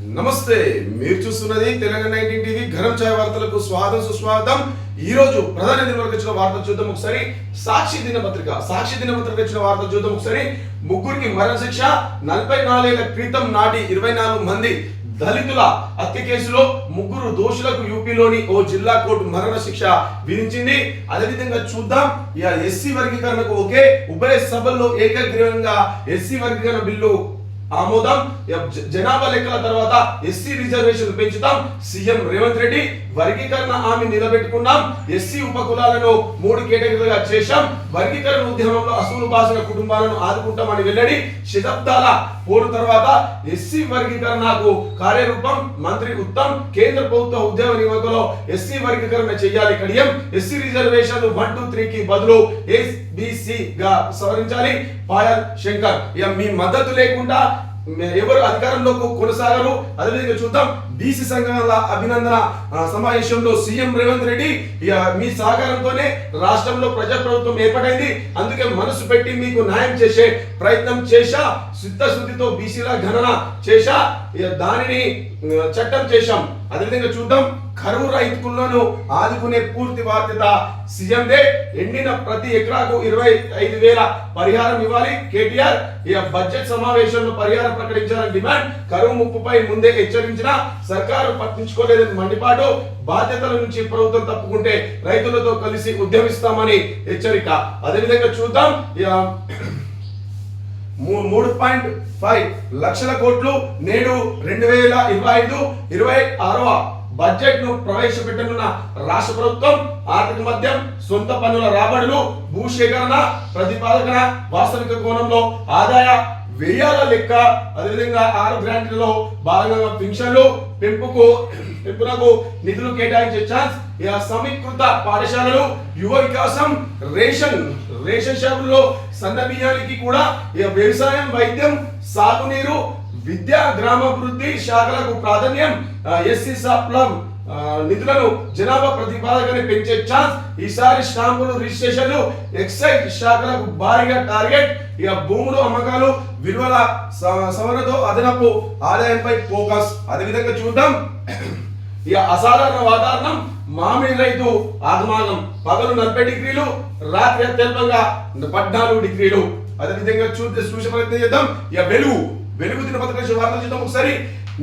నమస్తే మీరు చూస్తున్నది తెలంగాణ నైన్టీన్ టీవీ ఘనం ఛాయ వార్తలకు స్వాగతం సుస్వాగతం. ఈ రోజు ప్రధాన నిర్వహణకు వచ్చిన వార్త చూద్దాం ఒకసారి. సాక్షి దినపత్రిక సాక్షి దినపత్రిక వచ్చిన వార్త చూద్దాం ఒకసారి. ముగ్గురికి మరణ శిక్ష నలభై నాలుగేళ్ళ క్రితం నాటి ఇరవై నాలుగు మంది దళితుల హత్య కేసులో ముగ్గురు దోషులకు యూపీలోని ఓ జిల్లా కోర్టు మరణ శిక్ష విధించింది. అదేవిధంగా చూద్దాం ఎస్సీ వర్గీకరణకు ఒకే ఉభయ సభల్లో ఏకగ్రీవంగా ఎస్సీ వర్గీకరణ బిల్లు ఆమోదం. జనాభా లెక్కల తర్వాత ఎస్సీ రిజర్వేషన్ పెంచుతాం. సీఎం రేవంత్ రెడ్డి వర్గీకరణ హామీ నిలబెట్టుకున్నాం. ఎస్సీ ఉపకులాలను మూడు కేటగిరీలుగా చేశాం. వర్గీకరణ ఉద్యమంలో అసూలు బాసిన కుటుంబాలను ఆదుకుంటామని వెల్లడి శతాబ్దాల పోరు తర్వాత ఎస్సీ వర్గీకరణకు కార్యరూపం మంత్రి ఉత్తమ్ కేంద్ర ప్రభుత్వ ఉద్యోగ నియామకంలో ఎస్సీ వర్గీకరణ చేయాలి Kadiyam. SC reservation one two three కి బదులు ఎస్బిసి గా సవరించాలి. పాయల్ శంకర్ ఇక మీ మద్దతు లేకుండా ఎవరు అధికారంలోకి కొనసాగరు? అదేవిధంగా చూద్దాం. బీసీ సంఘాల అభినందన సమావేశంలో సీఎం రేవంత్ రెడ్డి మీ సహకారంతోనే రాష్ట్రంలో ప్రజాప్రభుత్వం ఏర్పడైంది అందుకే మనసు పెట్టి మీకు న్యాయం చేసే ప్రయత్నం చేశా సిద్ధశుద్ధితో బీసీల గణన చేశా దానిని చట్టం చేశాం. అదేవిధంగా చూద్దాం కరువు రైతులను ఆదుకునే పూర్తి బాధ్యత సీఎందే. ఎండిన ప్రతి ఎకరాకు ఇరవై ఐదు వేల పరిహారం ఇవ్వాలి కేటీఆర్. బడ్జెట్ సమావేశంలో పరిహారం ప్రకటించాలని డిమాండ్. కరువు ముప్పుపై ముందే హెచ్చరించిన సర్కారు పట్టించుకోలేదని మండిపాటు బాధ్యతల నుంచి ప్రభుత్వం తప్పుకుంటే రైతులతో కలిసి ఉద్యమిస్తామని హెచ్చరిక. అదేవిధంగా చూద్దాం మూడు పాయింట్ ఫైవ్ లక్షల కోట్లు నేడు రెండు వేల ఇరవై ఐదు ఇరవై ఆరవ బడ్జెట్ను ప్రవేశపెట్టనున్న రాష్ట్ర ప్రభుత్వం ఆర్థిక మధ్యం సొంత పన్నుల రాబడులు భూసేకరణ ప్రతిపాదన వాస్తవిక కోణంలో ఆదాయ వ్యయాల లెక్క. అదేవిధంగా ఆరు గ్రాంట్లలో భాగంగా పింఛన్లు పెంపుకు పెంపునకు నిధులు కేటాయించే ఛాన్స్ ఇక సమీకృత పాఠశాలలు యువ వికాసం రేషన్ రేషన్ షాపుల్లో సన్న బియ్యానికి కూడా వ్యవసాయం వైద్యం సాగునీరు విద్యా గ్రామాభివృద్ధి శాఖలకు ప్రాధాన్యం ఎస్సీ సాప్లం నిధులను జనాభా ప్రతిపాదకని పెంచే ఛాన్స్ ఈసారి స్టాంపులు రిజిస్ట్రేషన్లు ఎక్సైజ్ శాఖలకు భారీగా టార్గెట్. ఇక భూములు అమ్మకాలు విలువల సవరణతో అదనపు ఆదాయంపై ఫోకస్. అదేవిధంగా చూద్దాం. ఇక అసాధారణ వాతావరణం మామిడి రైతు ఆగమాగం. పగలు నలభై డిగ్రీలు రాత్రి అత్యల్పంగా పద్నాలుగు డిగ్రీలు. అదేవిధంగా చూస్తే చూసే ప్రయత్నం చేద్దాం. ఇక వెలుగు వెలుగు దినపత్రిక వార్తలు చూద్దాం ఒకసారి.